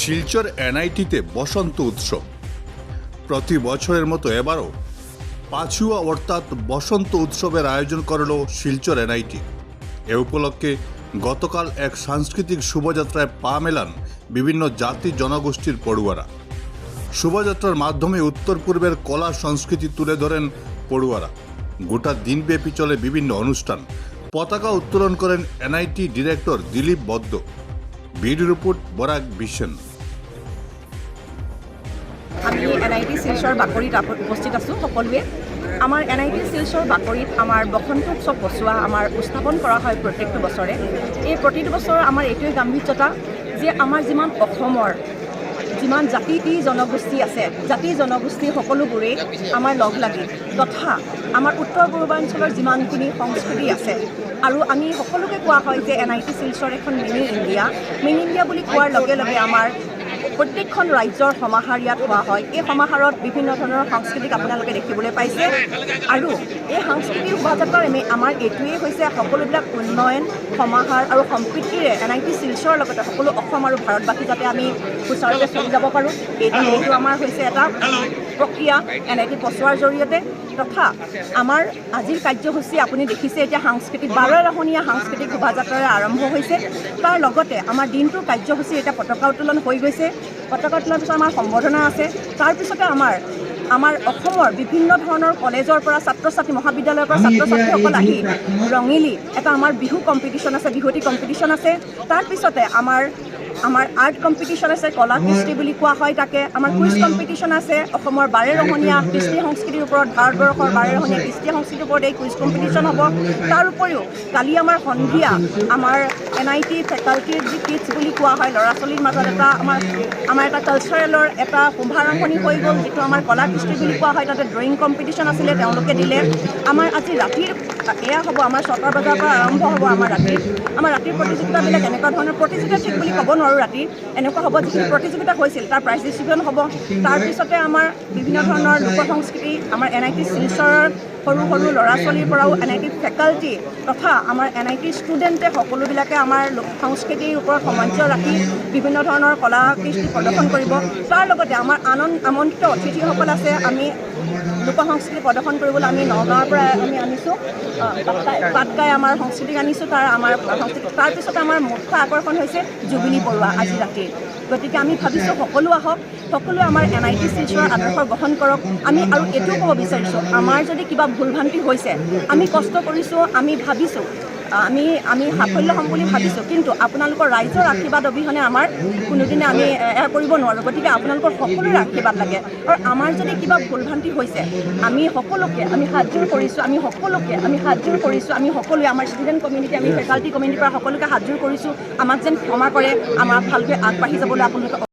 শিলচর এনআইটিতে বসন্ত উৎসব। প্রতি বছরের মতো এবারও পাছুয়া অর্থাৎ বসন্ত উৎসবের আয়োজন করল শিলচর এনআইটি। এ উপলক্ষে গতকাল এক সাংস্কৃতিক শোভাযাত্রায় পা মেলান বিভিন্ন জাতি জনগোষ্ঠীর পড়ুয়ারা। শোভাযাত্রার মাধ্যমে উত্তর পূর্বের কলা সংস্কৃতি তুলে ধরেন পড়ুয়ারা। গোটা দিনব্যাপী চলে বিভিন্ন অনুষ্ঠান। পতাকা উত্তোলন করেন এনআইটি ডিরেক্টর দিলীপ বদ্দ। বিডি রিপোর্ট বরাক বিশেন। আমি এন আই টি শিলচৰ বাকৰিত উপস্থিত আছোঁ সকলোৱে। আমাৰ এন আই টি শিলচৰ বাকৰিত আমাৰ বসন্ত উৎসৱ বচোৱা আমাৰ উত্থাপন কৰা হয় প্ৰত্যেকটো বছৰে। এই প্ৰতিটো বছৰ আমাৰ এইটোৱে গাম্ভীৰ্যতা যে আমাৰ যিমান অসমৰ, যিমান জাতি জনগোষ্ঠী আছে, জাতি, জনগোষ্ঠী সকলোবোৰেই আমাৰ লগ লাগি, তথা আমাৰ উত্তৰ পূৰ্বাঞ্চলৰ যিমানখিনি সংস্কৃতি আছে, আৰু আমি সকলোকে কোৱা হয় যে এন আই টি শিলচৰ এখন মিনি ইণ্ডিয়া মিনি ইণ্ডিয়া বুলি কোৱাৰ লগে লগে আমাৰ প্ৰত্যেকখন ৰাজ্যৰ সমাহাৰ ইয়াত হোৱা হয়। এই সমাহাৰত বিভিন্ন ধৰণৰ সাংস্কৃতিক আপোনালোকে দেখিবলৈ পাইছে। আৰু এই সাংস্কৃতিক শোভাযাত্ৰাৰ আমি আমাৰ এইটোৱেই হৈছে সকলোবিলাক উন্নয়ন সমাহাৰ আৰু সম্প্ৰীতিৰে এন আই টি শিলচৰৰ লগতে সকলো অসম আৰু ভাৰতবাসী যাতে আমি সুচাৰুৰূপে চলি যাব পাৰোঁ। এইটো আমাৰ হৈছে এটা প্ৰক্ৰিয়া এন আই টি বচোৱাৰ জৰিয়তে। তথা আমাৰ আজিৰ কাৰ্যসূচী আপুনি দেখিছে এতিয়া সাংস্কৃতিক বাৰ ৰহণীয়া সাংস্কৃতিক শোভাযাত্ৰাৰে আৰম্ভ হৈছে। তাৰ লগতে আমাৰ দিনটোৰ কাৰ্যসূচী এতিয়া পতাকা উত্তোলন হৈ গৈছে। পতাকা উত্তোলনৰ পিছত আমাৰ সম্বৰ্ধনা আছে। তাৰপিছতে আমাৰ আমাৰ অসমৰ বিভিন্ন ধৰণৰ কলেজৰ পৰা ছাত্ৰ ছাত্ৰী মহাবিদ্যালয়ৰ পৰা ছাত্ৰ ছাত্ৰীসকল আহি ৰঙিলী এটা আমাৰ বিহু কম্পিটিশ্যন আছে বিহুৱতী কম্পিটিশ্যন আছে। তাৰপিছতে আমাৰ আমাৰ আৰ্ট কম্পিটিশ্যন আছে কলা কৃষ্টি বুলি কোৱা হয় তাকে। আমাৰ কুইজ কম্পিটিশ্যন আছে অসমৰ বাৰে ৰহণীয়া কৃষ্টি সংস্কৃতিৰ ওপৰত ভাৰতবৰ্ষৰ বাৰে ৰহণীয়া কৃষ্টি সংস্কৃতিৰ ওপৰত এই কুইজ কম্পিটিশ্যন হ'ব। তাৰ উপৰিও কালি আমাৰ সন্ধিয়া আমাৰ এন আই টি ফেকাল্টিৰ যি কিডছ বুলি কোৱা হয় ল'ৰা ছোৱালীৰ মাজত এটা আমাৰ আমাৰ এটা কালচাৰেলৰ এটা শুভাৰম্ভণি হৈ গ'ল যিটো আমাৰ কলা কৃষ্টি বুলি কোৱা হয় তাতে ড্ৰয়িং কম্পিটিশ্যন আছিলে তেওঁলোকে দিলে। আমাৰ আজি ৰাতিৰ এয়া হ'ব, আমাৰ ছটা বজাৰ পৰা আৰম্ভ হ'ব আমাৰ ৰাতিৰ। আমাৰ ৰাতিৰ প্ৰতিযোগিতাবিলাক এনেকুৱা ধৰণৰ, প্ৰতিযোগিতা ঠিক বুলি ক'ব নোৱাৰোঁ ৰাতি। এনেকুৱা হ'ব যিখিনি প্ৰতিযোগিতা হৈছিল, তাৰ প্ৰাইজ ডিষ্ট্ৰিবিউশ্যন হ'ব। তাৰপিছতে আমাৰ বিভিন্ন ধৰণৰ লোক সংস্কৃতি, আমাৰ এন আই টি শিলচৰৰ সৰু সৰু ল'ৰা ছোৱালীৰ পৰাও এন আই টি ফেকাল্টি তথা আমাৰ এন আই টি ষ্টুডেণ্টে সকলোবিলাকে আমাৰ লোক সংস্কৃতিৰ ওপৰত সমঞ্চ ৰাখি বিভিন্ন ধৰণৰ কলা কৃষ্টি প্ৰদৰ্শন কৰিব। তাৰ লগতে আমাৰ আনন্দ, আমন্ত্ৰিত অতিথিসকল আছে। আমি লোক সংস্কৃতি প্ৰদৰ্শন কৰিবলৈ আমি নগাঁৱৰ পৰা আমি আনিছোঁ। পাটকাই আমাৰ সংস্কৃতিক আনিছোঁ, তাৰ আমাৰ সংস্কৃতি তাৰপিছতে আমাৰ মুখ্য আকৰ্ষণ হৈছে জুবিনী বৰুৱা আজি ৰাতি। গতিকে আমি ভাবিছোঁ সকলো আহক, সকলোৱে আমাৰ এন আই টি শিলচৰৰ আদৰ্শ গ্ৰহণ কৰক। আমি আৰু এইটোও ক'ব বিচাৰিছোঁ, আমাৰ যদি কিবা ভুল ভ্ৰান্তি হৈছে, আমি কষ্ট কৰিছোঁ, আমি ভাবিছোঁ আমি আমি সাফল্য হ'ম বুলি ভাবিছোঁ। কিন্তু আপোনালোকৰ ৰাইজৰ আশীৰ্বাদ অবিহনে আমাৰ কোনোদিনে আমি এয়া কৰিব নোৱাৰোঁ। গতিকে আপোনালোকৰ সকলোৰে আশীৰ্বাদ লাগে। আৰু আমাৰ যদি কিবা ভুল ভ্ৰান্তি হৈছে, আমি সকলোকে, আমি হাতযোৰ কৰিছোঁ, আমি সকলোকে, আমি হাতযোৰ কৰিছোঁ, আমি সকলোৱে, আমাৰ ষ্টুডেণ্ট কমিউনিটি আমি ফেকাল্টি কমিউনিটিৰ পৰা সকলোকে হাতযোৰ কৰিছোঁ। আমাক যেন ক্ষমা কৰে আমাক ভালকৈ আগবাঢ়ি যাবলৈ আপোনালোকে